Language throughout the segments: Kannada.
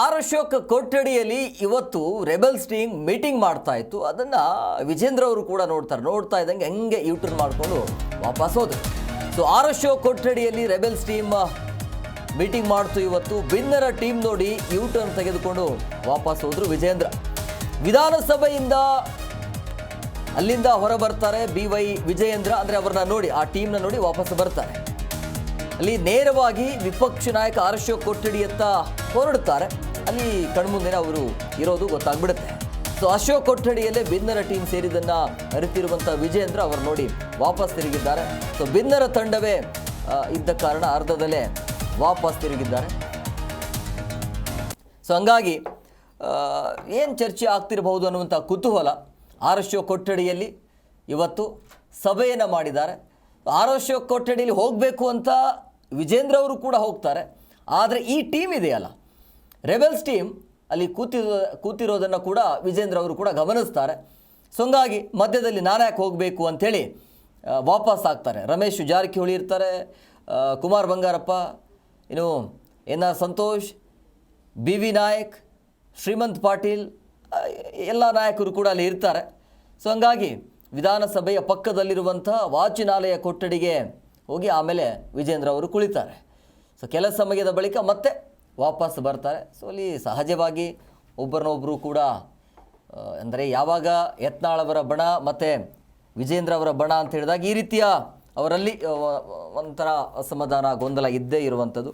ಆರ್ ಅಶೋಕ್ ಕೊಠಡಿಯಲ್ಲಿ ಇವತ್ತು ರೆಬಲ್ಸ್ ಟೀಮ್ ಮೀಟಿಂಗ್ ಮಾಡ್ತಾ ಇತ್ತು. ಅದನ್ನ ವಿಜೇಂದ್ರ ಅವರು ಕೂಡ ನೋಡ್ತಾರೆ. ನೋಡ್ತಾ ಇದ್ದಂಗೆ ಹೆಂಗೆ ಯೂಟರ್ನ್ ಮಾಡಿಕೊಂಡು ವಾಪಸ್ ಹೋದರು. ಸೊ ಆರ್ ಅಶೋಕ್ ಕೊಠಡಿಯಲ್ಲಿ ರೆಬಲ್ಸ್ ಟೀಮ್ ಮೀಟಿಂಗ್ ಮಾಡ್ತು ಇವತ್ತು. ಬಿನ್ನರ ಟೀಮ್ ನೋಡಿ ಯೂಟರ್ನ್ ತೆಗೆದುಕೊಂಡು ವಾಪಸ್ ಹೋದರು ವಿಜೇಂದ್ರ. ವಿಧಾನಸಭೆಯಿಂದ ಅಲ್ಲಿಂದ ಹೊರ ಬರ್ತಾರೆ ಬಿ ವೈ ವಿಜಯೇಂದ್ರ. ಅಂದರೆ ಅವ್ರನ್ನ ನೋಡಿ, ಆ ಟೀಮ್ನ ನೋಡಿ ವಾಪಸ್ ಬರ್ತಾರೆ. ಅಲ್ಲಿ ನೇರವಾಗಿ ವಿಪಕ್ಷ ನಾಯಕ ಆರ್ ಅಶೋಕ್ ಕೊಠಡಿಯತ್ತ ಹೊರಡುತ್ತಾರೆ. ಅಲ್ಲಿ ಕಣ್ಮುಂದೆನೇ ಅವರು ಇರೋದು ಗೊತ್ತಾಗ್ಬಿಡುತ್ತೆ. ಸೊ ಅಶೋಕ್ ಕೊಠಡಿಯಲ್ಲೇ ಬಿನ್ನರ ಟೀಮ್ ಸೇರಿದ್ದನ್ನ ಅರಿತಿರುವಂಥ ವಿಜಯೇಂದ್ರ ಅವರು ನೋಡಿ ವಾಪಸ್ ತಿರುಗಿದ್ದಾರೆ. ಸೊ ಬಿನ್ನರ ತಂಡವೇ ಇದ್ದ ಕಾರಣ ಅರ್ಧದಲ್ಲೇ ವಾಪಸ್ ತಿರುಗಿದ್ದಾರೆ. ಸೊ ಹಂಗಾಗಿ ಏನು ಚರ್ಚೆ ಆಗ್ತಿರಬಹುದು ಅನ್ನುವಂಥ ಕುತೂಹಲ ಆರ್ ಎಸ್ ಕೊಠಡಿಯಲ್ಲಿ ಇವತ್ತು ಸಭೆಯನ್ನು ಮಾಡಿದ್ದಾರೆ. ಆರ್ ಎಸ್ ಕೊಠಡಿಯಲ್ಲಿ ಹೋಗಬೇಕು ಅಂತ ವಿಜೇಂದ್ರ ಅವರು ಕೂಡ ಹೋಗ್ತಾರೆ. ಆದರೆ ಈ ಟೀಮ್ ಇದೆಯಲ್ಲ, ರೆಬೆಲ್ಸ್ ಟೀಮ್ ಅಲ್ಲಿ ಕೂತಿರೋ ಕೂತಿರೋದನ್ನು ಕೂಡ ವಿಜೇಂದ್ರ ಅವರು ಕೂಡ ಗಮನಿಸ್ತಾರೆ. ಸೊ ಹಂಗಾಗಿ ಮಧ್ಯದಲ್ಲಿ ನಾನ್ಯಾಕೆ ಹೋಗಬೇಕು ಅಂಥೇಳಿ ವಾಪಸ್ ಆಗ್ತಾರೆ. ರಮೇಶ್ ಜಾರಕಿಹೊಳಿ ಇರ್ತಾರೆ ಕುಮಾರ್ ಬಂಗಾರಪ್ಪ, ಇನ್ನು N R Santhosh B V Nayak, Shrimant Patil ಎಲ್ಲ ನಾಯಕರು ಕೂಡ ಅಲ್ಲಿ ಇರ್ತಾರೆ. ಸೊ ಹಂಗಾಗಿ ವಿಧಾನಸಭೆಯ ಪಕ್ಕದಲ್ಲಿರುವಂಥ ವಾಚಿನಾಲಯ ಕೊಠಡಿಗೆ ಹೋಗಿ ಆಮೇಲೆ ವಿಜೇಂದ್ರ ಅವರು ಕುಳಿತಾರೆ. ಸೊ ಕೆಲ ಸಮಯದ ಬಳಿಕ ಮತ್ತೆ ವಾಪಸ್ ಬರ್ತಾರೆ. ಸೊ ಅಲ್ಲಿ ಸಹಜವಾಗಿ ಒಬ್ಬರನ್ನೊಬ್ಬರು ಕೂಡ ಅಂದರೆ ಯಾವಾಗ ಯತ್ನಾಳವರ ಬಣ ಮತ್ತು ವಿಜೇಂದ್ರ ಅವರ ಬಣ ಅಂತ ಹೇಳಿದಾಗ ಈ ರೀತಿಯ ಅವರಲ್ಲಿ ಒಂಥರ ಅಸಮಾಧಾನ, ಗೊಂದಲ ಇದ್ದೇ ಇರುವಂಥದ್ದು.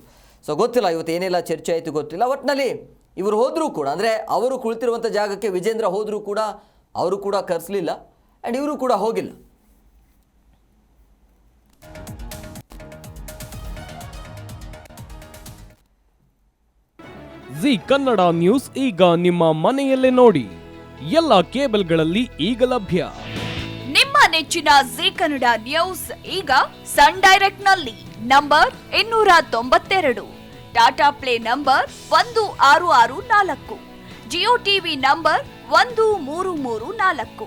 ಸೊ ಗೊತ್ತಿಲ್ಲ, ಇವತ್ತು ಏನೆಲ್ಲ ಚರ್ಚೆ ಆಯಿತು ಗೊತ್ತಿಲ್ಲ. ಒಟ್ಟಿನಲ್ಲಿ ಇವರು ಹೋದರೂ ಕೂಡ, ಅಂದರೆ ಅವರು ಕುಳಿತಿರುವಂಥ ಜಾಗಕ್ಕೆ ವಿಜೇಂದ್ರ ಹೋದರೂ ಕೂಡ, ಅವರು ಕೂಡ ಕರೆಸಲಿಲ್ಲ. ಆ್ಯಂಡ್ ಇವರು ಕೂಡ ಹೋಗಿಲ್ಲ. ಜಿ ಕನ್ನಡ ನ್ಯೂಸ್ ಈಗ ನಿಮ್ಮ ಮನೆಯಲ್ಲೇ ನೋಡಿ. ಎಲ್ಲ ಕೇಬಲ್ಗಳಲ್ಲಿ ಈಗ ಲಭ್ಯ. ನಿಮ್ಮ ನೆಚ್ಚಿನ ಜಿ ಕನ್ನಡ ನ್ಯೂಸ್ ಈಗ ಸನ್ ಡೈರೆಕ್ಟ್ನಲ್ಲಿ ನಂಬರ್ ಇನ್ನೂರ ತೊಂಬತ್ತೆರಡು ಟಾಟಾ ಪ್ಲೇ ನಂಬರ್ ಒಂದು ಆರು ಆರು ನಾಲ್ಕು. ಜಿಯೋ ಟಿವಿ ನಂಬರ್ ಒಂದು ಮೂರು ಮೂರು ನಾಲ್ಕು.